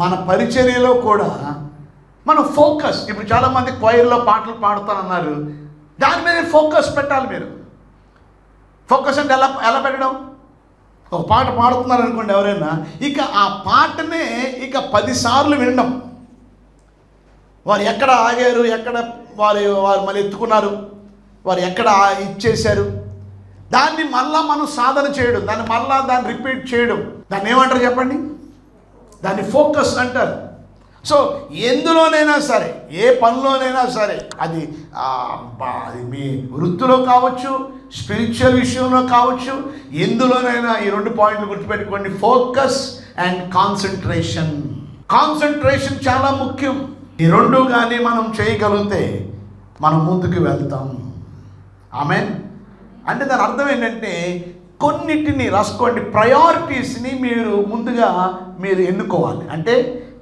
మన పరిచర్యలో కూడా మన ఫోకస్ ఇప్పుడు చాలామంది క్వైర్లో పాటలు పాడుతానన్నారు. దాని మీద ఫోకస్ పెట్టాలి మీరు. ఫోకస్ అంటే ఎలా ఎలా పెట్టడం? ఒక పాట పాడుతున్నారు అనుకోండి ఎవరైనా ఇక ఆ పాటనే ఇక పదిసార్లు వినడం. వారు ఎక్కడ ఆగారు ఎక్కడ వారు వారు మళ్ళీ ఎత్తుకున్నారు వారు ఎక్కడ ఇచ్చేశారు. దాన్ని మళ్ళా మనం సాధన చేయడం దాన్ని మళ్ళా దాన్ని రిపీట్ చేయడం. దాన్ని ఏమంటారు చెప్పండి? దాన్ని ఫోకస్ అంటారు. సో ఎందులోనైనా సరే ఏ పనిలోనైనా సరే అది అది మీ వృత్తిలో కావచ్చు స్పిరిచువల్ విషయంలో కావచ్చు ఎందులోనైనా ఈ రెండు పాయింట్లు గుర్తుపెట్టుకోండి. Focus and concentration. కాన్సన్ట్రేషన్ చాలా ముఖ్యం. ఈ రెండు కానీ మనం చేయగలిగితే మనం ముందుకు వెళ్తాం. ఆమె అంటే దాని అర్థం ఏంటంటే కొన్నిటిని రాసుకోండి. ప్రయారిటీస్ని మీరు ముందుగా మీరు ఎన్నుకోవాలి. అంటే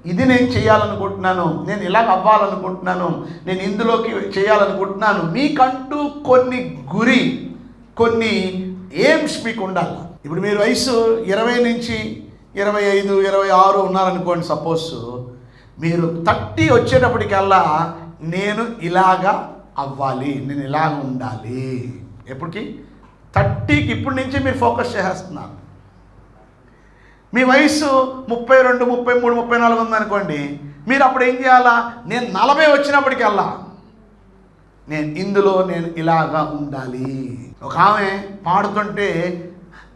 ఇది నేను చేయాలనుకుంటున్నాను నేను ఇలాగ అవ్వాలనుకుంటున్నాను నేను ఇందులోకి చేయాలనుకుంటున్నాను మీకంటూ కొన్ని గురి కొన్ని ఎయిమ్స్ మీకు ఉండాలి. ఇప్పుడు మీరు వయసు ఇరవై నుంచి ఇరవై ఐదు ఇరవై ఆరు ఉన్నారనుకోండి సపోజ్ మీరు థర్టీ వచ్చేటప్పటికల్లా నేను ఇలాగా అవ్వాలి నేను ఇలాగ ఉండాలి. ఎప్పటికీ? థర్టీకి ఇప్పటి నుంచి మీరు ఫోకస్ చేసేస్తున్నారు. మీ వయసు ముప్పై రెండు ముప్పై మూడు ముప్పై నాలుగు ఉందనుకోండి మీరు అప్పుడు ఏం చేయాలా? నేను నలభై వచ్చినప్పటికల్లా నేను ఇందులో నేను ఇలాగా ఉండాలి. ఒక ఆమె పాడుతుంటే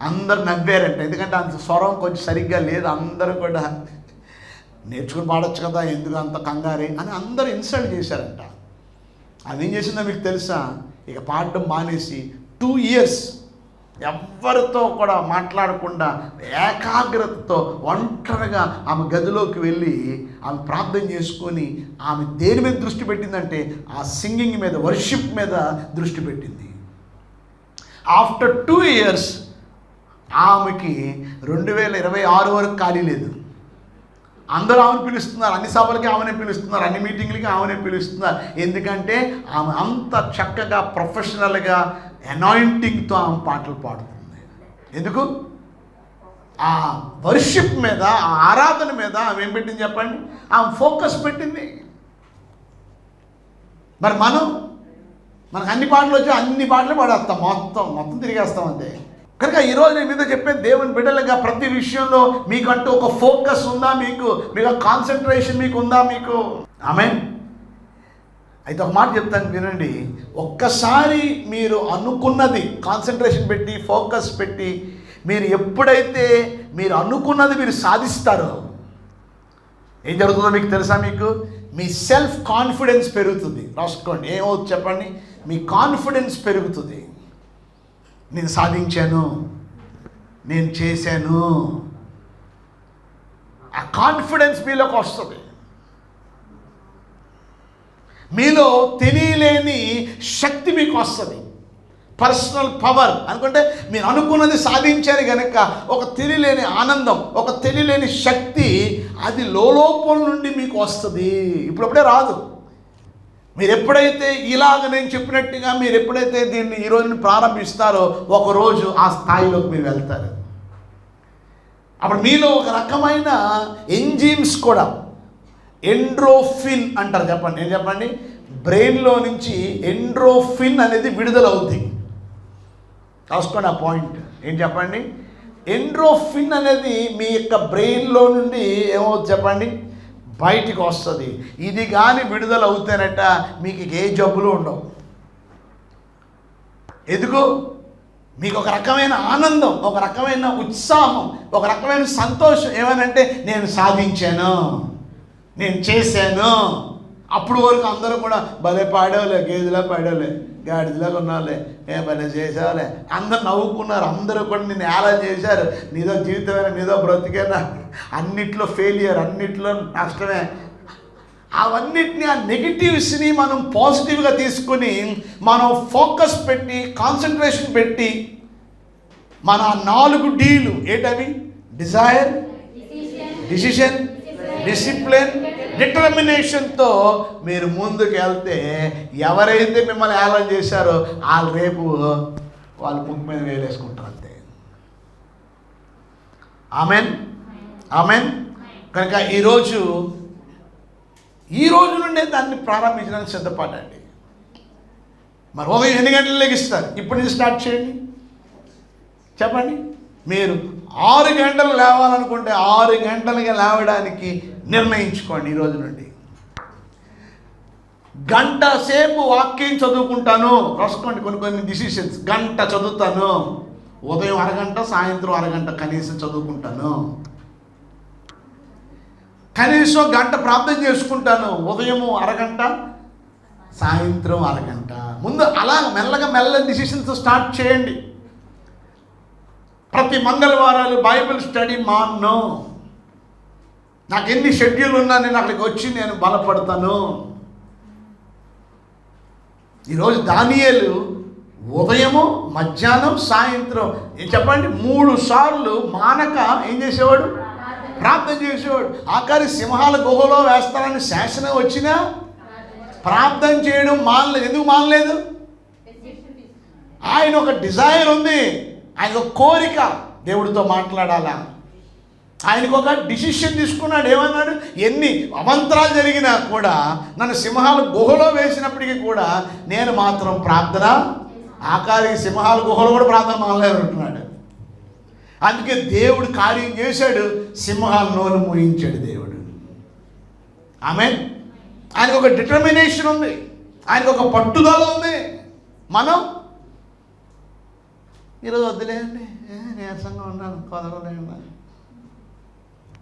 అందరు నవ్వారంట. ఎందుకంటే అంత స్వరం కొంచెం సరిగ్గా లేదు అందరూ కూడా నేర్చుకుని పాడొచ్చు కదా ఎందుకు అంత కంగారే అని అందరూ ఇన్సల్ట్ చేశారంట. అది ఏం చేసిందో మీకు తెలుసా? ఇక పాడడం మానేసి టూ ఇయర్స్ ఎవ్వరితో కూడా మాట్లాడకుండా ఏకాగ్రతతో ఒంటరిగా ఆమె గదిలోకి వెళ్ళి ఆమె ప్రార్థన చేసుకొని ఆమె దేని మీద దృష్టి పెట్టిందంటే ఆ సింగింగ్ మీద వర్షిప్ మీద దృష్టి పెట్టింది. ఆఫ్టర్ టూ ఇయర్స్ ఆమెకి రెండు వేల ఇరవై ఆరు వరకు ఖాళీ లేదు. అందరూ ఆమెను పిలుస్తున్నారు అన్ని సభలకి ఆమెనే పిలుస్తున్నారు అన్ని మీటింగ్లకి ఆమెనే పిలుస్తున్నారు. ఎందుకంటే ఆమె అంత చక్కగా ప్రొఫెషనల్గా అనాయింటింగ్తో ఆమె పాటలు పాడుతుంది. ఎందుకు? ఆ వర్షిప్ మీద ఆ ఆరాధన మీద ఆమె ఏం పెట్టింది చెప్పండి? ఆమె ఫోకస్ పెట్టింది. మరి మనం? మనకు అన్ని పాటలు వచ్చి అన్ని పాటలు పాడేస్తాం మొత్తం మొత్తం తిరిగేస్తాం అంతే. కనుక ఈరోజు నేను మీద చెప్పే దేవుని బిడ్డలుగా ప్రతి విషయంలో మీకంటూ ఒక ఫోకస్ ఉందా మీకు? మీకు కాన్సన్ట్రేషన్ మీకు ఉందా మీకు? ఆమె అయితే ఒక మాట చెప్తాను వినండి. ఒక్కసారి మీరు అనుకున్నది కాన్సన్ట్రేషన్ పెట్టి ఫోకస్ పెట్టి మీరు ఎప్పుడైతే మీరు అనుకున్నది మీరు సాధిస్తారో ఏం జరుగుతుందో మీకు తెలుసా మీకు? మీ సెల్ఫ్ కాన్ఫిడెన్స్ పెరుగుతుంది. రాసుకోండి. ఏమవుతుంది చెప్పండి? మీ కాన్ఫిడెన్స్ పెరుగుతుంది. నేను సాధించాను. నేను చేశాను. ఆ కాన్ఫిడెన్స్ మీలోకి వస్తుంది. మీలో తెలియలేని శక్తి మీకు వస్తుంది. పర్సనల్ పవర్ అనుకుంటే మీరు అనుకున్నది సాధించారు కనుక ఒక తెలియలేని ఆనందం ఒక తెలియలేని శక్తి అది లోపల నుండి మీకు వస్తుంది. ఇప్పుడప్పుడే రాదు. మీరు ఎప్పుడైతే ఇలాగ నేను చెప్పినట్టుగా మీరు ఎప్పుడైతే దీన్ని ఈరోజుని ప్రారంభిస్తారో ఒకరోజు ఆ స్థాయిలోకి మీరు వెళ్తారు. అప్పుడు మీలో ఒక రకమైన ఎంజీమ్స్ కూడా ఎండ్రోఫిన్ అంటారు చెప్పండి. ఏం చెప్పండి? బ్రెయిన్లో నుంచి ఎండ్రోఫిన్ అనేది విడుదలవుద్ది. రాసుకోండి ఆ పాయింట్. ఏం చెప్పండి? ఎండ్రోఫిన్ అనేది మీ యొక్క బ్రెయిన్లో నుండి ఏమవుతుంది చెప్పండి? బయటికి వస్తుంది. ఇది కానీ విడుదల అవుతానట మీకు ఏ జబ్బులు ఉండవు. ఎందుకు? మీకు ఒక రకమైన ఆనందం ఒక రకమైన ఉత్సాహం ఒక రకమైన సంతోషం ఏమనంటే నేను సాధించాను నేను చేశాను. అప్పుడు వరకు అందరూ కూడా భలే పాడేవాళ్ళే గేదెలా పాడేవాళ్ళే. గాడిదలా కొన్నాళ్ళే ఏ భలే చేసేవాళ్ళే అందరు నవ్వుకున్నారు. అందరూ కూడా నిన్ను ఎలా చేశారు? నీదో జీవితమేనా? నీదో బ్రతికేనా? అన్నిట్లో ఫెయిలియర్ అన్నిట్లో నష్టమే. అవన్నిటిని ఆ నెగిటివ్స్ని మనం పాజిటివ్గా తీసుకుని మనం ఫోకస్ పెట్టి కాన్సన్ట్రేషన్ పెట్టి మన నాలుగు డీలు ఏంటవి? డిజైర్ డిసిషన్ డిసిప్లిన్ డిటర్మినేషన్తో మీరు ముందుకు వెళ్తే ఎవరైతే మిమ్మల్ని ఏలం చేశారో వాళ్ళు రేపు వాళ్ళ ముక్కు మీద వేలేసుకుంటారు అంతే. ఆమెన్? ఆమెన్? కనుక ఈరోజు ఈ రోజు నుండే దాన్ని ప్రారంభించడానికి సిద్ధపడండి. మరి ఉదయం ఎన్ని గంటలు లెగిస్తారు? ఇప్పటి నుంచి స్టార్ట్ చేయండి. చెప్పండి. మీరు ఆరు గంటలు లేవాలనుకుంటే ఆరు గంటలుగా లేవడానికి నిర్ణయించుకోండి ఈ రోజు నుండి. గంట సేపు వాక్యం చదువుకుంటాను. రాసుకోండి కొన్ని కొన్ని డిసిషన్స్ గంట చదువుతాను. ఉదయం అరగంట సాయంత్రం అరగంట కనీసం చదువుకుంటాను. కనీసం గంట ప్రార్థన చేసుకుంటాను. ఉదయము అరగంట సాయంత్రం అరగంట. ముందు అలా మెల్లగా మెల్ల డిసిషన్స్ స్టార్ట్ చేయండి. ప్రతి మంగళవారాలు బైబిల్ స్టడీ మాను. నాకు ఎన్ని షెడ్యూల్ ఉన్నా నేను అక్కడికి వచ్చి నేను బలపడతాను. ఈరోజు దానియేలు ఉదయము మధ్యాహ్నం సాయంత్రం. ఏం చెప్పండి మూడు సార్లు మానక ఏం చేసేవాడు? ప్రార్థన చేసేవాడు. ఆఖరి సింహాల గుహలో వేస్తానని శాసనం వచ్చినా ప్రార్థన చేయడం మానలేదు. ఎందుకు మానలేదు? ఆయన ఒక డిజైర్ ఉంది. ఆయన ఒక కోరిక. దేవుడితో మాట్లాడాలా? ఆయనకు ఒక డిసిషన్ తీసుకున్నాడు. ఏమన్నాడు? ఎన్ని అమంతరాలు జరిగినా కూడా నన్ను సింహాలు గుహలో వేసినప్పటికీ కూడా నేను మాత్రం ప్రార్థన ఆకారి సింహాల గుహలో కూడా ప్రార్థన మానలేదు అంటున్నాడు. అందుకే దేవుడు కార్యం చేశాడు సింహాల నోరు మూయించాడు దేవుడు. ఆమె ఆయనకు ఒక డిటర్మినేషన్ ఉంది. ఆయనకు ఒక పట్టుదల ఉంది. మనం ఈరోజు వద్దులేండి. నీరసంగా ఉన్నాను కుదరలేండి.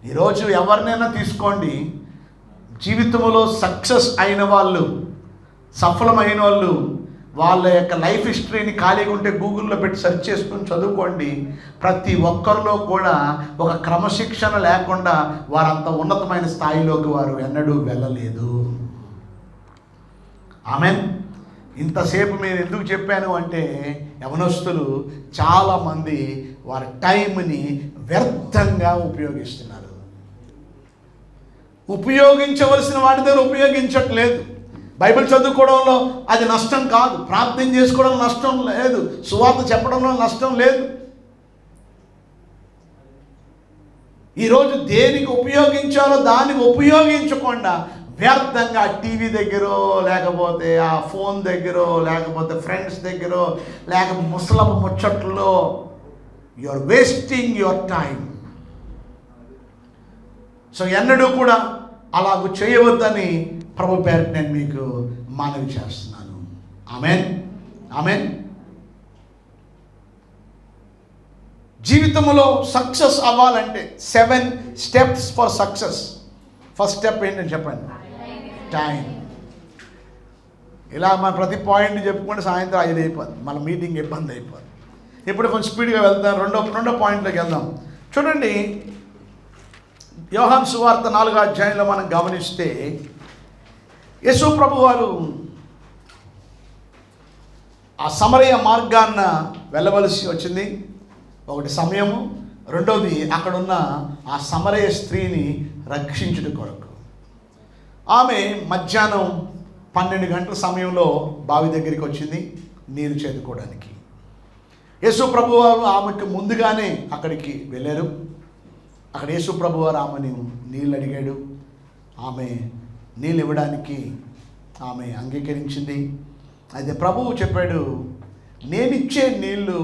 ఈరోజు ఎవరినైనా తీసుకోండి. జీవితంలో సక్సెస్ అయిన వాళ్ళు సఫలమైన వాళ్ళు వాళ్ళ యొక్క లైఫ్ హిస్టరీని ఖాళీగా ఉంటే గూగుల్లో పెట్టి సెర్చ్ చేసుకుని చదువుకోండి. ప్రతి ఒక్కరిలో కూడా ఒక క్రమశిక్షణ లేకుండా వారంత ఉన్నతమైన స్థాయిలోకి వారు ఎన్నడూ వెళ్ళలేదు. ఆమె ఇంతసేపు నేను ఎందుకు చెప్పాను అంటే యవనస్తులు చాలామంది వారి టైంని వ్యర్థంగా ఉపయోగిస్తున్నారు. ఉపయోగించవలసిన వాటి దగ్గర ఉపయోగించట్లేదు. బైబిల్ చదువుకోవడంలో అది నష్టం కాదు. ప్రార్థన చేసుకోవడం నష్టం లేదు. సువార్త చెప్పడంలో నష్టం లేదు. ఈరోజు దేనికి ఉపయోగించాలో దానికి ఉపయోగించకుండా వ్యర్థంగా టీవీ దగ్గర లేకపోతే ఆ ఫోన్ దగ్గర లేకపోతే ఫ్రెండ్స్ దగ్గర లేకపోతే ముసలమ్మ ముచ్చట్లో you are wasting your time so ఎన్నడూ కూడా అలాగ చేయవద్దని ప్రభు పేరు నేను మీకు మనవి చేస్తున్నాను. ఆమెన్. ఆమెన్. జీవితంలో సక్సెస్ అవ్వాలంటే seven steps for success. First step ఏంటని చెప్పండి? టైం. ఇలా మన ప్రతి పాయింట్ చెప్పుకుంటే సాయంత్రం ఐదు అయిపోద్ది. మన మీటింగ్ ఇబ్బంది అయిపోద్ది. ఇప్పుడు కొంచెం స్పీడ్గా వెళ్తాం రెండో రెండో పాయింట్లోకి వెళ్దాం. చూడండి యోహాన్ సువార్త నాలుగో అధ్యాయంలో మనం గమనిస్తే యశు ప్రభు వారు ఆ సమరయ మార్గాన్న వెళ్ళవలసి వచ్చింది. ఒకటి సమయము రెండవది అక్కడున్న ఆ సమరయ స్త్రీని రక్షించుట కొరకు. ఆమె మధ్యాహ్నం పన్నెండు గంటల సమయంలో బావి దగ్గరికి వచ్చింది నీరు చేదుకోవడానికి. యేసు ప్రభు వారు ఆమెకు ముందుగానే అక్కడికి వెళ్ళారు. అక్కడ యేసుప్రభు వారు ఆమెను నీళ్ళు అడిగాడు. ఆమె నీళ్ళు ఇవ్వడానికి ఆమె అంగీకరించింది. అయితే ప్రభువు చెప్పాడు నేనిచ్చే నీళ్ళు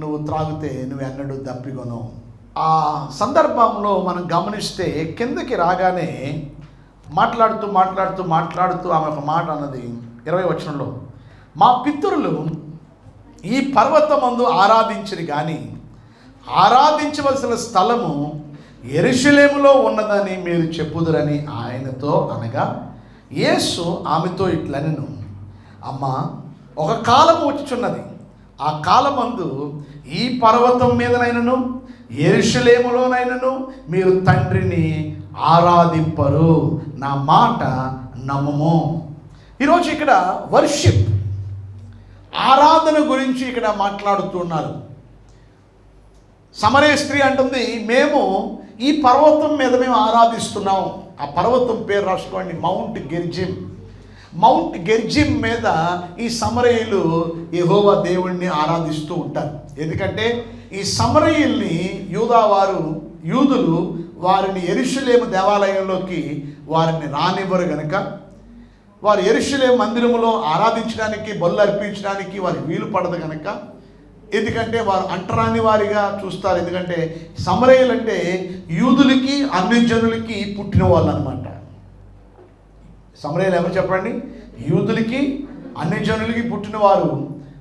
నువ్వు త్రాగితే నువ్వు ఎన్నడూ దప్పికొను ఆ సందర్భంలో మనం గమనిస్తే కిందకి రాగానే మాట్లాడుతూ మాట్లాడుతూ మాట్లాడుతూ ఆమె ఒక మాట అన్నది ఇరవై వచనంలో మా పితరులు ఈ పర్వతమందు ఆరాధించరు కానీ ఆరాధించవలసిన స్థలము ఎరుషలేములో ఉన్నదని మీరు చెప్పుదురని ఆయనతో అనగా యేసు ఆమెతో ఇట్లనెను. అమ్మా ఒక కాలం వచ్చుచున్నది. ఆ కాలమందు ఈ పర్వతం మీదనైనను ఎరుషలేములోనైనను మీరు తండ్రిని ఆరాధింపరు. నా మాట నమ్మము. ఈరోజు ఇక్కడ వర్షిప్ ఆరాధన గురించి ఇక్కడ మాట్లాడుతున్నారు సమరే స్త్రీ అంటుంది మేము ఈ పర్వతం మీద మేము ఆరాధిస్తున్నాం. ఆ పర్వతం పేరు రాసుకోండి మౌంట్ గెర్జిమ్. మౌంట్ గెర్జిమ్ మీద ఈ సమరయులు యహోవా దేవుణ్ణి ఆరాధిస్తూ ఉంటారు. ఎందుకంటే ఈ సమరయుల్ని యూదావారు యూదులు వారిని ఎరుషులేము దేవాలయంలోకి వారిని రానివ్వరు గనక వారు ఎరుషులేము మందిరములో ఆరాధించడానికి బొల్లు అర్పించడానికి వారికి వీలు పడదు కనుక ఎందుకంటే వారు అంటరాని వారిగా చూస్తారు. ఎందుకంటే సమరయులు అంటే యూదులకి అన్ని జనులకి పుట్టిన వాళ్ళు అనమాట సమరయులు ఎవరు చెప్పండి? యూదులకి అన్ని జనులకి పుట్టినవారు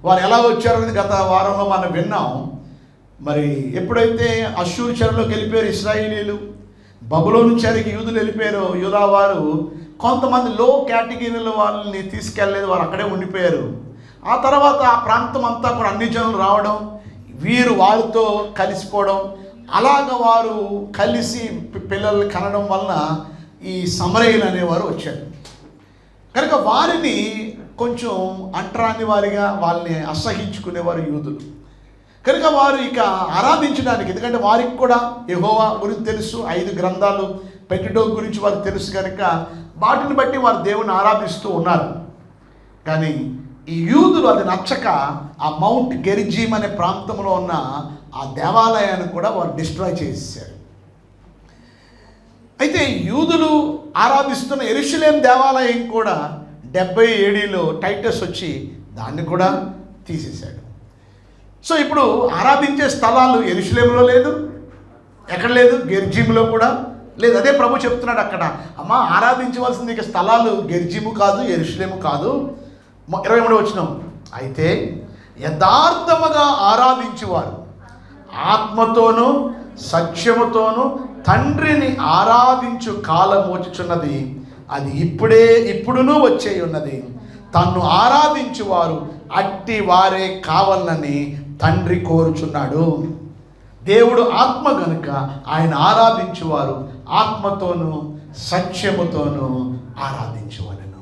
వారు ఎలా వచ్చారో అనేది గత వారంలో మనం విన్నాం. మరి ఎప్పుడైతే అశ్షూరు చెరలోకి వెళ్ళిపోయారు ఇస్రాయిలీలు బబులోని చెరికి యూదులు వెళ్ళిపోయారో యూదా వారు కొంతమంది లో కేటగిరీల వాళ్ళని తీసుకెళ్ళలేదు వారు అక్కడే ఉండిపోయారు. ఆ తర్వాత ఆ ప్రాంతం అంతా కూడా అన్ని జనులు రావడం వీరు వారితో కలిసిపోవడం అలాగ వారు కలిసి పి- పిల్లల్ని కనడం వలన ఈ సమరయులు అనేవారు వచ్చారు. కనుక వారిని కొంచెం అంటరాని వారిగా వాళ్ళని అసహించుకునేవారు యూదులు. కనుక వారు ఇక ఆరాధించడానికి ఎందుకంటే వారికి కూడా ఎహోవా గురించి తెలుసు ఐదు గ్రంథాలు పెట్టడం గురించి వారికి తెలుసు కనుక వాటిని బట్టి వారు దేవుని ఆరాధిస్తూ ఉన్నారు. కానీ ఈ యూదులు అది నచ్చక ఆ మౌంట్ గెరిజీమ్ అనే ప్రాంతంలో ఉన్న ఆ దేవాలయాన్ని కూడా వారు డిస్ట్రాయ్ చేసేసారు అయితే యూదులు ఆరాధిస్తున్న ఎరుషులేం దేవాలయం కూడా డెబ్బై ఏడీలో టైటస్ వచ్చి దాన్ని కూడా తీసేశాడు. సో ఇప్పుడు ఆరాధించే స్థలాలు ఎరుషులేంలో లేదు ఎక్కడ లేదు గెర్జీములో కూడా లేదు. అదే ప్రభు చెప్తున్నాడు అక్కడ అమ్మ ఆరాధించవలసింది ఇక స్థలాలు గెర్జిము కాదు ఎరుషులేము కాదు. ఇరవై మూడు వచ్చినాం అయితే యథార్థముగా ఆరాధించేవారు. ఆత్మతోనూ సత్యముతోనూ తండ్రిని ఆరాధించు కాలం వచ్చుచున్నది. అది ఇప్పుడే ఇప్పుడునూ వచ్చే ఉన్నది తన్ను ఆరాధించువారు అట్టి వారే కావాలని తండ్రి కోరుచున్నాడు. దేవుడు ఆత్మ గనుక ఆయన ఆరాధించువారు ఆత్మతోనూ సత్యముతోనూ ఆరాధించువలను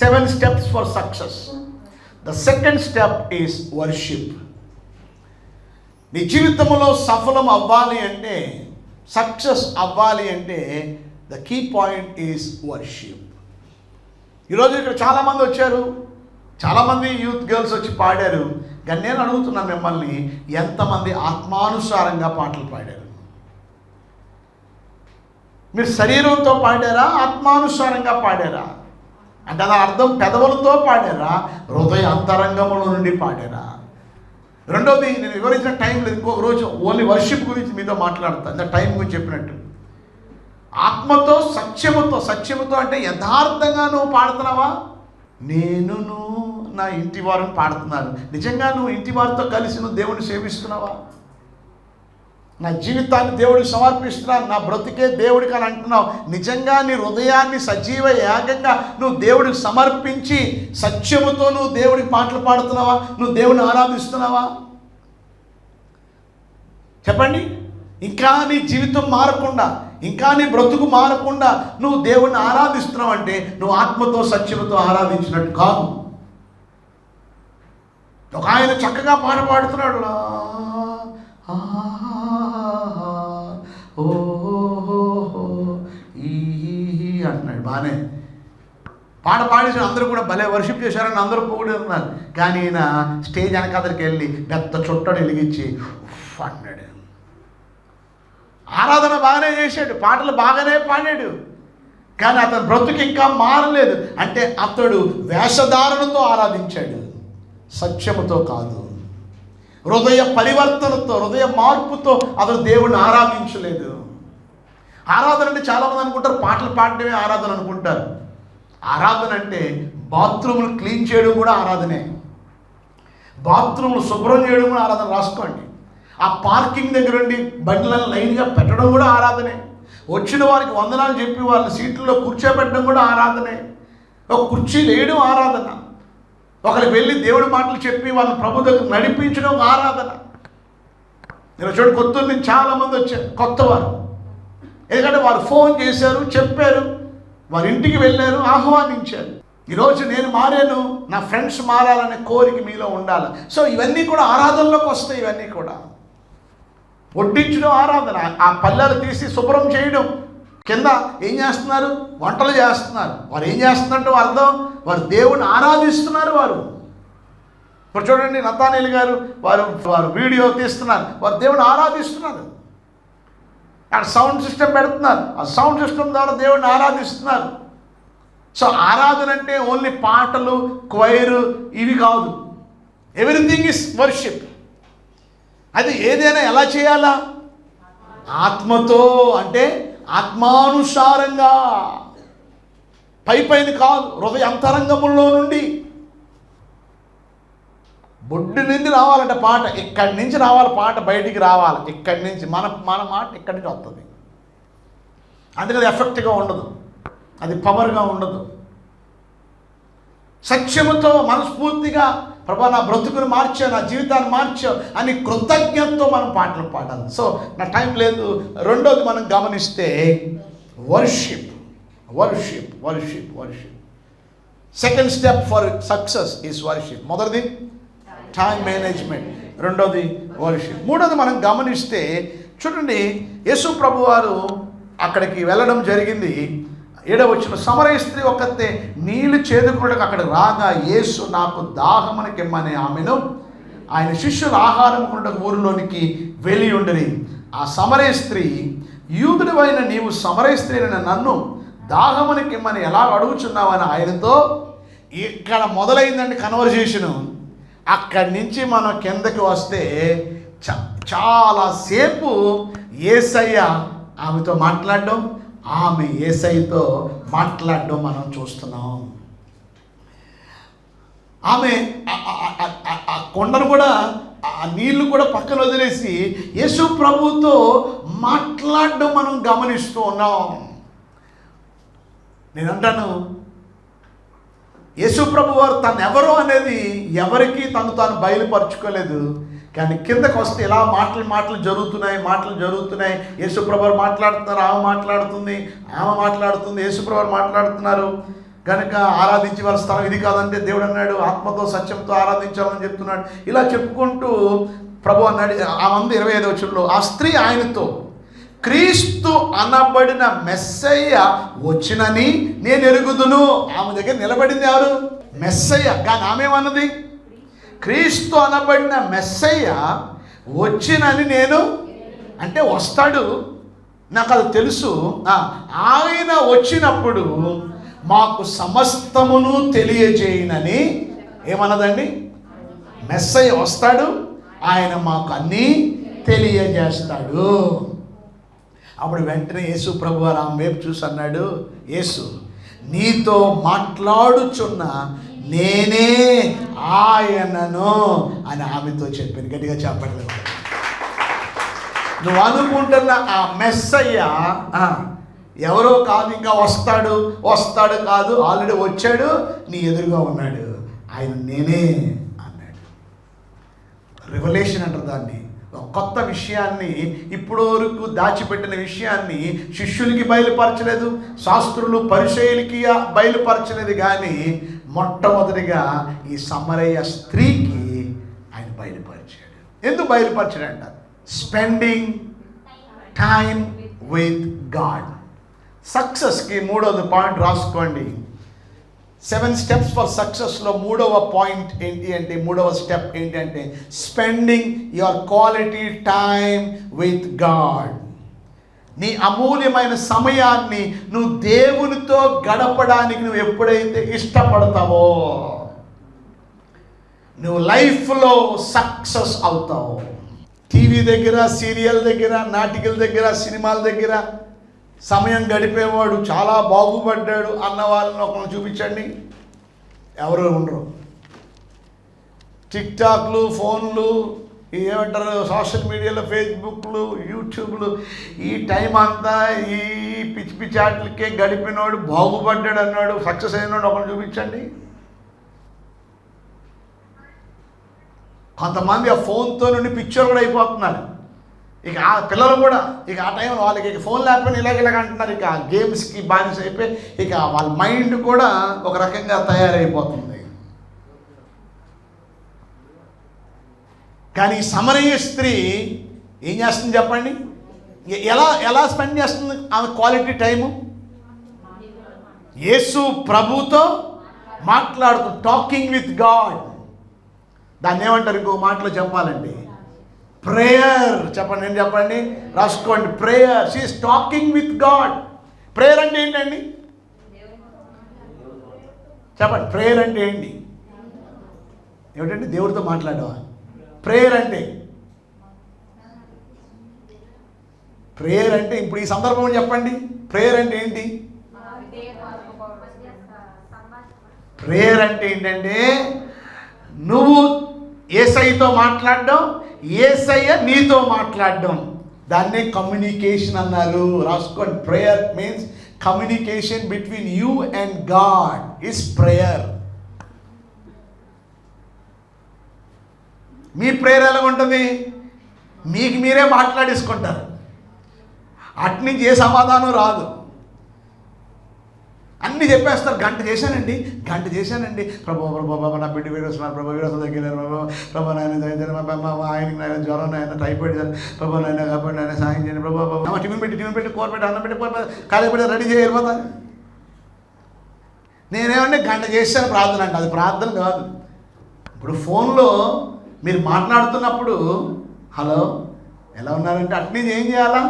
seven steps for success the second step is worship నీ జీవితంలో సఫలం అవ్వాలి అంటే సక్సెస్ అవ్వాలి అంటే the key point is worship ఈరోజు ఇక్కడ చాలామంది వచ్చారు. చాలామంది యూత్ గర్ల్స్ వచ్చి పాడారు. కానీ నేను అడుగుతున్నాను మిమ్మల్ని ఎంతమంది ఆత్మానుసారంగా పాటలు పాడారు? మీరు శరీరంతో పాడారా? ఆత్మానుసారంగా పాడారా? అంటే దాని అర్థం పెదవులతో పాడారా హృదయ అంతరంగముల నుండి పాడారా. రెండోది నేను వివరించిన టైం లేదు. ఇంకొక రోజు ఓన్లీ వర్షిప్ గురించి మీతో మాట్లాడతాను ఇంత టైం గురించి చెప్పినట్టు. ఆత్మతో సత్యముతో సత్యముతో అంటే యథార్థంగా నువ్వు పాడుతున్నావా? నేను నా ఇంటి వారిని పాడుతున్నారు నిజంగా నువ్వు ఇంటి వారితో కలిసి నువ్వు దేవుని సేవిస్తున్నావా? నా జీవితాన్ని దేవుడికి సమర్పిస్తున్నాను నా బ్రతికే దేవుడికి అని అంటున్నావు. నిజంగా నీ హృదయాన్ని సజీవ యాగంగా నువ్వు దేవుడికి సమర్పించి సత్యముతో నువ్వు దేవుడికి పాటలు పాడుతున్నావా? నువ్వు దేవుని ఆరాధిస్తున్నావా? చెప్పండి. ఇంకా నీ జీవితం మారకుండా ఇంకా నీ బ్రతుకు మారకుండా నువ్వు దేవుణ్ణి ఆరాధిస్తున్నావు అంటే నువ్వు ఆత్మతో సత్యముతో ఆరాధించినట్టు కాదు. ఒక ఆయన చక్కగా పాట పాడుతున్నాడు. లా, ఆ, ఓ, ఈ, అంటున్నాడు. బాగానే పాట పాడేసిన అందరూ కూడా భలే వర్షిప్ చేశారని అందరూ కూడా ఉన్నారు. కానీ ఈయన స్టేజ్ వెనకాదరికి వెళ్ళి పెద్ద చుట్టడు వెలిగించి అన్నాడు ఆరాధన బాగానే చేశాడు. పాటలు బాగానే పాడాడు. కానీ అతని బ్రతుకు ఇంకా మారలేదు. అంటే అతడు వేషధారణతో ఆరాధించాడు. సత్యముతో కాదు. హృదయ పరివర్తనతో హృదయ మార్పుతో అతను దేవుణ్ణి ఆరాధించలేదు. ఆరాధన అంటే చాలామంది అనుకుంటారు పాటలు పాడటమే ఆరాధన అనుకుంటారు. ఆరాధన అంటే బాత్రూములు క్లీన్ చేయడం కూడా ఆరాధనే. బాత్రూములు శుభ్రం చేయడం కూడా ఆరాధన రాసుకోండి. ఆ పార్కింగ్ దగ్గర ఉండి బండ్లను లైన్గా పెట్టడం కూడా ఆరాధనే. వచ్చిన వారికి వందనాలు చెప్పి వాళ్ళ సీట్లలో కూర్చోబెట్టడం కూడా ఆరాధనే. ఒక కుర్చీ వేయడం ఆరాధన. ఒకరికి వెళ్ళి దేవుడి మాటలు చెప్పి వాళ్ళని ప్రభు దగ్గర నడిపించడం ఆరాధన. నేను చూడు కొత్తూరు నుంచి చాలామంది వచ్చారు కొత్త వారు ఎందుకంటే వారు ఫోన్ చేశారు చెప్పారు వారి ఇంటికి వెళ్ళారు ఆహ్వానించారు. ఈరోజు నేను మారాను నా ఫ్రెండ్స్ మారాలనే కోరిక మీలో ఉండాలి. సో ఇవన్నీ కూడా ఆరాధనలోకి వస్తాయి ఇవన్నీ కూడా. వడ్డించడం ఆరాధన. ఆ పల్లెలు తీసి శుభ్రం చేయడం కింద ఏం చేస్తున్నారు? వంటలు చేస్తున్నారు. వారు ఏం చేస్తున్నట్టు అర్థం వారు దేవుని ఆరాధిస్తున్నారు వారు. ఇప్పుడు చూడండి నతానీల్ గారు వారు వారు వీడియో తీస్తున్నారు. వారు దేవుని ఆరాధిస్తున్నారు. అక్కడ సౌండ్ సిస్టమ్ పెడుతున్నారు. ఆ సౌండ్ సిస్టమ్ ద్వారా దేవుడిని ఆరాధిస్తున్నారు. సో ఆరాధన అంటే ఓన్లీ పాటలు క్వైరు ఇవి కాదు. Everything is worship. అది ఏదైనా ఎలా చేయాలా? ఆత్మతో అంటే ఆత్మానుసారంగా. పై పైన కాదు హృదయ అంతరంగముల్లో నుండి. బొడ్డు నుండి రావాలంటే పాట ఇక్కడి నుంచి రావాలి పాట బయటికి రావాలి. ఇక్కడి నుంచి మన మన మాట ఇక్కడి నుంచి వస్తుంది. అందుకని ఎఫెక్ట్గా ఉండదు. అది పవర్గా ఉండదు. సత్యముతో మనస్ఫూర్తిగా ప్రభా నా బ్రతుకును మార్చావు నా జీవితాన్ని మార్చావు అని కృతజ్ఞతతో మనం పాటలు పాడాలి. సో నా టైం లేదు. రెండోది మనం గమనిస్తే worship worship worship worship. Second step for success is worship. మొదటిది టైం మేనేజ్మెంట్ రెండోది వర్షిప్. మూడోది మనం గమనిస్తే చూడండి యేసు ప్రభు వారు అక్కడికి వెళ్ళడం జరిగింది. ఏడవచ్చిన సమరయ స్త్రీ ఒక్కతే నీళ్ళు చేదుకున్నట్టు అక్కడ రాగా యేసు నాకు దాహమనికిమ్మని ఆమెను. ఆయన శిష్యులు ఆహారం కొనుట ఊరిలోనికి వెళ్ళి ఉండని ఆ సమరయ స్త్రీ యూదుడివైన నీవు సమరయ స్త్రీ అయిన నన్ను దాహమునికిమ్మని ఎలా అడుగుచున్నావని ఆయనతో ఇక్కడ మొదలైందండి కన్వర్జేషను. అక్కడి నుంచి మనం కిందకి వస్తే చ చాలాసేపు ఏసయ్య ఆమెతో మాట్లాడడం ఆమె ఏసైతో మాట్లాడడం మనం చూస్తున్నాం. ఆమె ఆ- కొండను కూడా ఆ నీళ్ళు కూడా పక్కన వదిలేసి యేసు ప్రభుతో మాట్లాడడం మనం గమనిస్తూ ఉన్నాం. నేను అంటాను యేసు ప్రభు వారు తను ఎవరు అనేది ఎవరికి తను తాను బయలుపరచుకోలేదు. కానీ కిందకు వస్తే ఇలా మాటలు మాటలు జరుగుతున్నాయి మాటలు జరుగుతున్నాయి. యేసుప్రభు మాట్లాడుతున్నారు ఆమె మాట్లాడుతుంది ఆమె మాట్లాడుతుంది యేసుప్రభు మాట్లాడుతున్నారు. కనుక ఆరాధించి వారి స్థలం ఇది కాదంటే దేవుడు అన్నాడు ఆత్మతో సత్యంతో ఆరాధించాలని చెప్తున్నాడు. ఇలా చెప్పుకుంటూ ప్రభు అన్నాడు ఆ మంది ఇరవై ఐదు వచ్చుల్లో ఆ స్త్రీ ఆయనతో క్రీస్తు అనబడిన మెస్సయ్య వచ్చినని నేను ఎరుగుదును. ఆమె దగ్గర నిలబడింది ఎవరు? మెస్సయ్య. కానీ ఆమె ఏమన్నది? క్రీస్తు అనబడిన మెస్సయ్య వచ్చినని నేను అంటే వస్తాడు. నాకు అది తెలుసు. ఆయన వచ్చినప్పుడు మాకు సమస్తమును తెలియజేయనని ఏమన్నదండి? మెస్సయ్య వస్తాడు. ఆయన మాకు అన్నీ తెలియజేస్తాడు. అప్పుడు వెంటనే యేసు ప్రభు వారు ఆమె వైపు చూసి అన్నాడు యేసు నీతో మాట్లాడుచున్న నేనే ఆయనను అని ఆమెతో చెప్పాను. గట్టిగా చెప్పట్లేదు. నువ్వు అనుకుంటున్న ఆ మెస్సయ్య ఎవరో కాదు ఇంకా వస్తాడు వస్తాడు కాదు ఆల్రెడీ వచ్చాడు నీ ఎదురుగా ఉన్నాడు. ఆయన నేనే అన్నాడు. రివలేషన్ అంటారు దాన్ని. కొత్త విషయాన్ని ఇప్పటి వరకు దాచిపెట్టిన విషయాన్ని శిష్యులకి బయలుపరచలేదు శాస్త్రులు పరిచయులకి బయలుపరచలేదు కానీ మొట్టమొదటిగా ఈ సమరయ్య స్త్రీకి ఆయన బయలుపరిచాడు. ఎందుకు బయలుపరిచాడంట? స్పెండింగ్ టైం విత్ గాడ్ సక్సెస్కి మూడవది పాయింట్ రాసుకోండి. సెవెన్ స్టెప్స్ ఫర్ సక్సెస్లో మూడవ పాయింట్ ఏంటి అంటే మూడవ స్టెప్ ఏంటంటే spending your quality time with God నీ అమూల్యమైన సమయాన్ని నువ్వు దేవునితో గడపడానికి నువ్వు ఎప్పుడైతే ఇష్టపడతావో నువ్వు లైఫ్లో సక్సెస్ అవుతావు. టీవీ దగ్గర సీరియల్ దగ్గర నాటికల దగ్గర సినిమాల దగ్గర సమయం గడిపేవాడు చాలా బాగుపడ్డాడు అన్న వాళ్ళని ఒకరిని చూపించండి. ఎవరు ఉండరు. టిక్ టాక్లు ఫోన్లు ఈ ఏమంటారు సోషల్ మీడియాలో ఫేస్బుక్లు యూట్యూబ్లు ఈ టైం అంతా ఈ పిచ్చి పిచ్చి ఆటలకే గడిపినోడు బాగుపడ్డాడు అన్నాడు సక్సెస్ అయినాడు ఒకరు చూపించండి. కొంతమంది ఆ ఫోన్తో నుండి పిక్చర్ కూడా అయిపోతున్నారు. ఇక ఆ పిల్లలు కూడా ఇక ఆ టైంలో వాళ్ళకి ఇక ఫోన్ లేకపోయినా ఇలాగ ఇలాగ అంటున్నారు. ఇక గేమ్స్కి బానిస అయిపోయి ఇక వాళ్ళ మైండ్ కూడా ఒక రకంగా తయారైపోతుంది. కానీ సమరయ సమరయ్య స్త్రీ ఏం చేస్తుంది చెప్పండి? ఎలా ఎలా స్పెండ్ చేస్తుంది ఆమె క్వాలిటీ టైము? యేసు ప్రభుతో మాట్లాడుతూ టాకింగ్ విత్ గాడ్. దాన్ని ఏమంటారు ఇంకో మాటలో చెప్పాలండి ప్రేయర్. చెప్పండి ఏం చెప్పండి? రాసుకోండి. Prayer. She is talking with God. Prayer అంటే ఏంటండి? చెప్పండి ప్రేయర్ అంటే ఏంటి? ఏమిటండి? దేవుడితో మాట్లాడవా? ప్రేయర్ అంటే? ప్రేయర్ అంటే ఇప్పుడు ఈ సందర్భం చెప్పండి? ప్రేయర్ అంటే ఏంటి? ప్రేయర్ అంటే ఏంటంటే నువ్వు ఏసైతో మాట్లాడడం ఏసయ్య నీతో మాట్లాడడం. దాన్నే కమ్యూనికేషన్ అన్నారు. రాసుకోండి. Prayer means communication between you and God is prayer. Me prayer ఎలా ఉంటుంది మీకు మీరే మాట్లాడేసుకుంటారు. అట్నుంచి ఏ సమాధానం రాదు. అన్నీ చెప్పేస్తారు. గంట చేశానండి గంట చేశానండి. ప్రభు ప్రభు బాబా నా బిడ్డ వీడు వస్తున్నారు ప్రభు వీడు దగ్గర ప్రభు ప్రభు నాయన మా ఆయనకి నాయన జ్వరం నాయన టైఫాయిడ్ సార్ ప్రభు నాయన కాబట్టి నాయన సాయం చేయండి. ప్రభు బాబా టిఫిన్ పెట్టి టిఫిన్ పెట్టి కూర పెట్టి అన్నం పెట్టి కూర పెట్టి ఖాళీ పెట్టి రెడీ చేయాలి పోతా నేనేమంటే గంట చేశాను ప్రార్థన అంటే. అది ప్రార్థన కాదు. ఇప్పుడు ఫోన్లో మీరు మాట్లాడుతున్నప్పుడు హలో ఎలా ఉన్నారంటే అట్నుంచి ఏం చేయాలా?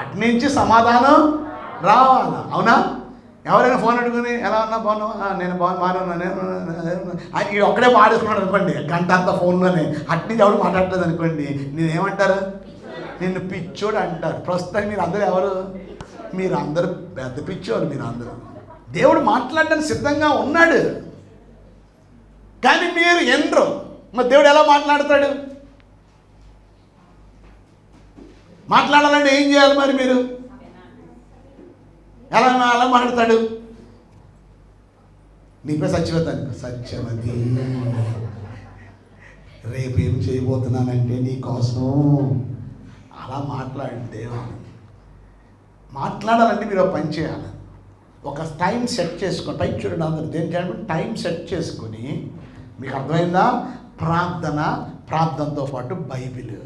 అట్నుంచి సమాధానం రావాలా అవునా? ఎవరైనా ఫోన్ అడుగుని ఎలా ఉన్నా బాగున్నావా? నేను బాగు బాగానే నేను ఆయన ఈ ఒక్కడే పాడేసుకున్నాడు అనుకోండి గంట అంతా ఫోన్లోనే. అట్నుంచి ఎవరు మాట్లాడలేదు అనుకోండి నేను ఏమంటారు నిన్ను పిచ్చోడు అంటారు. ప్రస్తుతం మీరు అందరూ ఎవరు? మీరు అందరూ పెద్ద పిచ్చోడు మీరు అందరూ దేవుడు మాట్లాడడానికి సిద్ధంగా ఉన్నాడు. కానీ మీరు ఎండ్రు. మరి దేవుడు ఎలా మాట్లాడతాడు? మాట్లాడాలంటే ఏం చేయాలి మరి మీరు? ఎలా ఎలా మాట్లాడతాడు? నీపై సత్యవత సత్యవతి. రేపు ఏం చేయబోతున్నానంటే నీకోసం అలా మాట్లాడితే మాట్లాడాలంటే మీరు పని చేయాలి. ఒక టైం సెట్ చేసుకొని టైం చూడండి అందరు దేని చేయాలంటే టైం సెట్ చేసుకొని మీకు అర్థమైందా? ప్రార్థన ప్రార్థనతో పాటు బైబిల్.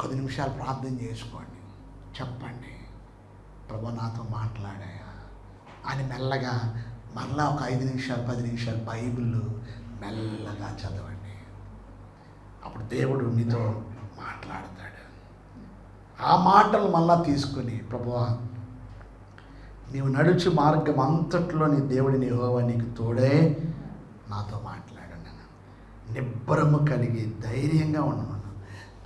కొద్ది నిమిషాలు ప్రార్థన చేసుకోండి. చెప్పండి. ప్రభు నాతో మాట్లాడాయా? అని మెల్లగా మరలా ఒక ఐదు నిమిషాలు పది నిమిషాలు బైబిల్ మెల్లగా చదవండి. అప్పుడు దేవుడు మీతో మాట్లాడతాడు. ఆ మాటలు మళ్ళా తీసుకుని ప్రభువా నీవు నడుచు మార్గం అంతట్లో నీ దేవుడిని హోవా నీకు తోడే. నాతో మాట్లాడండి నిబ్బరము కలిగి ధైర్యంగా ఉన్నాను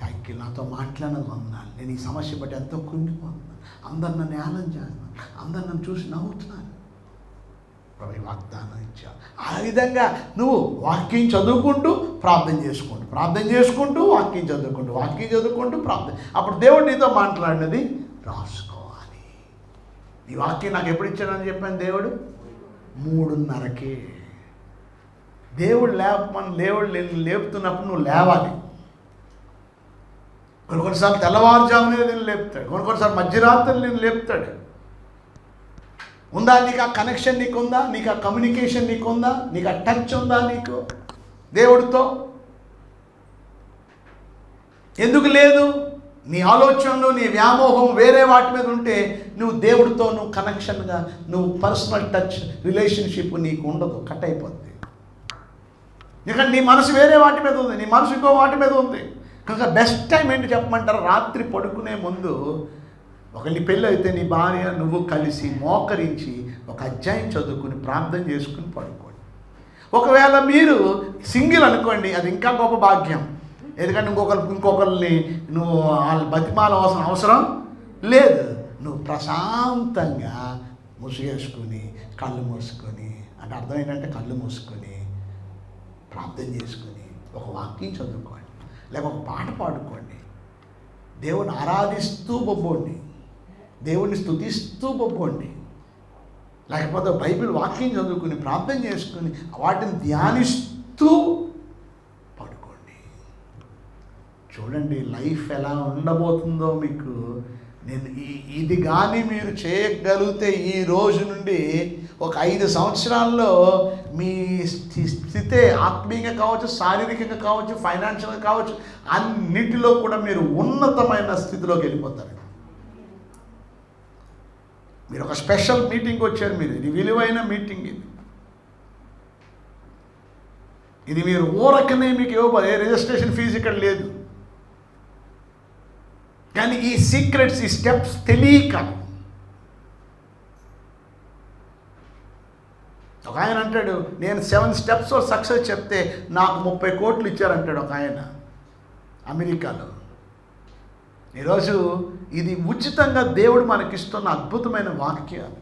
థ్యాంక్ యూ నాతో మాట్లాడాలన్నాను నేను ఈ సమస్య బట్టి ఎంతో కుంగిపోతున్నాను అందరు నన్ను ఏలం చేస్తున్నాను అందరు నన్ను చూసి నవ్వుతున్నాను ప్రభు వాగ్దానం ఇచ్చా. ఆ విధంగా నువ్వు వాక్యం చదువుకుంటూ ప్రార్థన చేసుకుంటూ ప్రార్థన చేసుకుంటూ వాక్యం చదువుకుంటూ వాక్యం చదువుకుంటూ ప్రార్థన. అప్పుడు దేవుడు నీతో మాట్లాడినది రాసుకోవాలి. ఈ వాక్యం నాకు ఎప్పుడు ఇచ్చాడని చెప్పాను దేవుడు? మూడున్నరకే. దేవుడు లేపమని లేవుడు నిన్ను లేపుతున్నప్పుడు నువ్వు లేవాలి. కొన్ని కొన్నిసార్లు తెల్లవారుజామునే నేను లేపుతాడు. కొన్ని కొన్నిసార్లు మధ్యరాత్రులు నేను లేపుతాడు. ఉందా నీకు ఆ కనెక్షన్ నీకు ఉందా నీకు ఆ కమ్యూనికేషన్ నీకు ఉందా నీకు ఆ టచ్ ఉందా నీకు? దేవుడితో? ఎందుకు లేదు? నీ ఆలోచనలు నీ వ్యామోహం వేరే వాటి మీద ఉంటే నువ్వు దేవుడితో నువ్వు కనెక్షన్గా నువ్వు పర్సనల్ టచ్ రిలేషన్షిప్ నీకు ఉండదు. కట్ అయిపోద్ది. ఇక్కడ నీ మనసు వేరే వాటి మీద ఉంది నీ మనసు ఇంకో వాటి మీద ఉంది. కనుక బెస్ట్ టైం ఏంటి చెప్పమంటారు? రాత్రి పడుకునే ముందు ఒక నీ పెళ్ళి అయితే నీ భార్య నువ్వు కలిసి మోకరించి ఒక అధ్యాయం చదువుకుని ప్రార్థన చేసుకుని పడుకోండి. ఒకవేళ మీరు సింగిల్ అనుకోండి అది ఇంకా గొప్ప భాగ్యం. ఎందుకంటే ఇంకొకరు ఇంకొకరిని నువ్వు వాళ్ళ బతిమాల అవసరం అవసరం లేదు. నువ్వు ప్రశాంతంగా ముసుగేసుకొని కళ్ళు మూసుకొని అంటే అర్థం ఏంటంటే కళ్ళు మూసుకొని ప్రార్థన చేసుకొని ఒక వాక్యం చదువుకోండి లేక ఒక పాట పాడుకోండి. దేవుని ఆరాధిస్తూ బొబ్బోండి దేవుణ్ణి స్తుతిస్తూ బొబ్బోండి లేకపోతే బైబిల్ వాక్యం చదువుకుని ప్రార్థన చేసుకుని వాటిని ధ్యానిస్తూ పడుకోండి. చూడండి లైఫ్ ఎలా ఉండబోతుందో మీకు. నేను ఈ ఇది కానీ మీరు చేయగలిగితే ఈ రోజు నుండి ఒక ఐదు సంవత్సరాల్లో మీ స్థితి ఆత్మీయంగా కావచ్చు శారీరకంగా కావచ్చు ఫైనాన్షియల్గా కావచ్చు అన్నిటిలో కూడా మీరు ఉన్నతమైన స్థితిలోకి వెళ్ళిపోతారు. మీరు ఒక స్పెషల్ మీటింగ్ వచ్చారు మీరు. ఇది విలువైన మీటింగ్ ఇది. ఇది మీరు ఊరకనే మీకు ఇవ్వబోదు. ఏ రిజిస్ట్రేషన్ ఫీజు ఇక్కడ లేదు. కానీ ఈ సీక్రెట్స్ ఈ స్టెప్స్ తెలియక ఒక ఆయన అంటాడు నేను సెవెన్ స్టెప్స్ సక్సెస్ చెప్తే నాకు ముప్పై కోట్లు ఇచ్చారంటాడు ఒక ఆయన. అమెరికాలో. ఈరోజు ఇది ఉచితంగా దేవుడు మనకిస్తున్న అద్భుతమైన వాక్యాలు.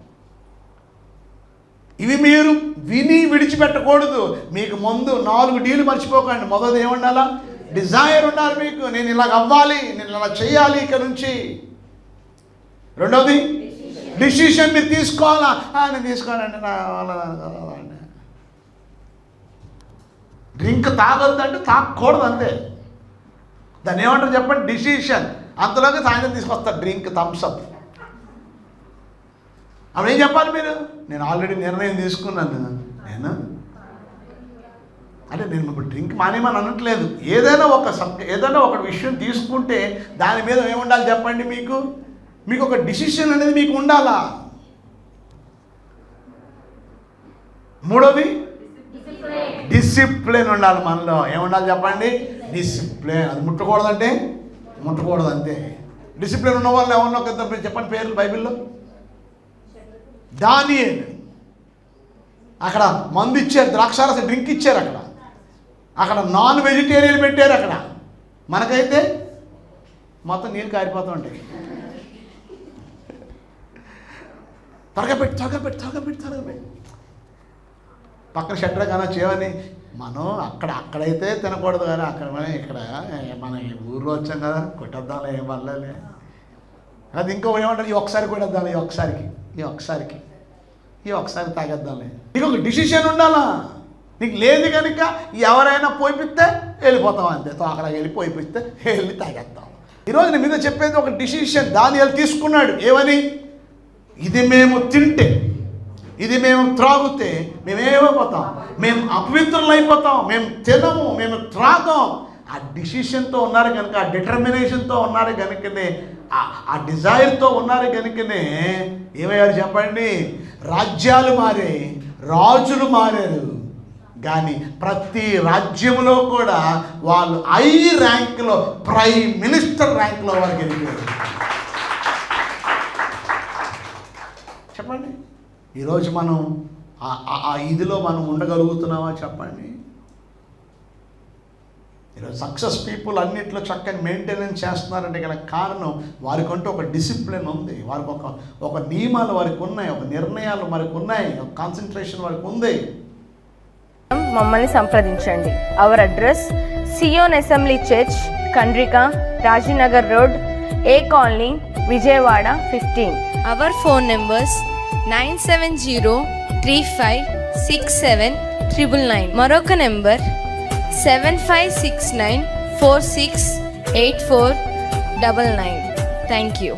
ఇవి మీరు విని విడిచిపెట్టకూడదు. మీకు ముందు నాలుగు డీలు మర్చిపోకండి. మొదటి ఏముండాలా? డిజైర్ ఉండాలి మీకు. నేను ఇలాగ అవ్వాలి. నేను ఇలా చేయాలి ఇక నుంచి. రెండవది డిసిషన్ మీరు తీసుకోవాలా? "ఆ, నేను తీసుకోనండి నా వల్ల కాదండి." డ్రింక్ తాగొద్దంటే తాగకూడదు అంతే. దాన్ని ఏమంటారు చెప్పండి? డిసిషన్ అంతలోకి సాయంత్రం తీసుకొస్తారు డ్రింక్ థమ్స్అప్ అప్పుడు ఏం చెప్పాలి మీరు? నేను ఆల్రెడీ నిర్ణయం తీసుకున్నాను. నేను? అంటే నేను ఇప్పుడు డ్రింక్ మానేమని అనట్లేదు. ఏదైనా ఒక సబ్ ఏదైనా ఒక విషయం తీసుకుంటే దాని మీద ఏముండాలి చెప్పండి మీకు? మీకు ఒక డిసిషన్ అనేది మీకు ఉండాలా మూడోది? డిసిప్లిన్ ఉండాలి మనలో. ఏముండాలి చెప్పండి? డిసిప్లిన్ అది ముట్టకూడదంటే? ముట్టకూడదు అంతే డిసిప్లిన్ ఉన్న వాళ్ళు ఎవరినో ఒక పేరు చెప్పండి పేర్లు బైబిల్లో. దానియేల్ అక్కడ మందు ఇచ్చారు ద్రాక్షారస డ్రింక్ ఇచ్చారు అక్కడ. అక్కడ నాన్ వెజిటేరియన్ పెట్టారు అక్కడ. మనకైతే మొత్తం నీళ్ళు కారిపోతూ ఉంటాయి. త్వరగా పెట్టి త్వరగా పెట్టి త్వరగా పెట్టి త్వరగా పెట్టి పక్కన షట్టర్ కానీ చేయమని మనం అక్కడ అక్కడైతే తినకూడదు కానీ అక్కడ మనం ఇక్కడ మన ఊర్లో వచ్చాం కదా కొట్టేద్దాంలే ఏం వల్లలే అది ఇంకో ఏమంటారు? ఈ ఒకసారి కొట్టేద్దాం ఈ ఒకసారికి ఈ ఒకసారికి ఈ ఒకసారి తాగేద్దాంలే. నీకు ఒక డిసిషన్ ఉండాలా? నీకు లేదు కనుక ఎవరైనా పోయిపిస్తే వెళ్ళిపోతాం అంతే. తో అక్కడ వెళ్ళి పోయిపిస్తే వెళ్ళి తాగేద్దాం ఈరోజు నీ మీద చెప్పేది ఒక డిసిషన్ దాని వెళ్ళి తీసుకున్నాడు. ఏమని? ఇది మేము తింటే ఇది మేము త్రాగితే మేమేమైపోతాం మేము అపవిత్రులైపోతాం అయిపోతాం మేము తినము మేము త్రాగం. ఆ డిసిషన్తో ఉన్నారు కనుక ఆ డిటర్మినేషన్తో ఉన్నారు కనుకనే ఆ- డిజైర్తో ఉన్నారు కనుకనే ఏమయ్యారు చెప్పండి? రాజ్యాలు మారాయి రాజులు మారారు. కానీ ప్రతి రాజ్యంలో కూడా వాళ్ళు ఐ ర్యాంక్లో ప్రైమ్ మినిస్టర్ ర్యాంక్లో వారికి వెళ్ళిపోయారు చెప్పండి. ఈరోజు మనం ఆ- ఇదిలో మనం ఉండగలుగుతున్నామా చెప్పండి. ఈరోజు సక్సెస్ పీపుల్ అన్నిట్లో చక్కని మెయింటెనెన్స్ చేస్తున్నారంటే గల కారణం వారికంటూ ఒక డిసిప్లిన్ ఉంది. వారికి ఒక ఒక నియమాలు వారికి ఉన్నాయి ఒక నిర్ణయాలు వారికి ఉన్నాయి ఒక కాన్సన్ట్రేషన్ వారికి ఉంది. మమ్మల్ని సంప్రదించండి. Our address Zion assembly church Kandrika Rajinagar road A colony Vijayawada fifteen nine seven zero three five six seven triple nine ಮರೊಕ number seven five six nine four six eight four double nine thank you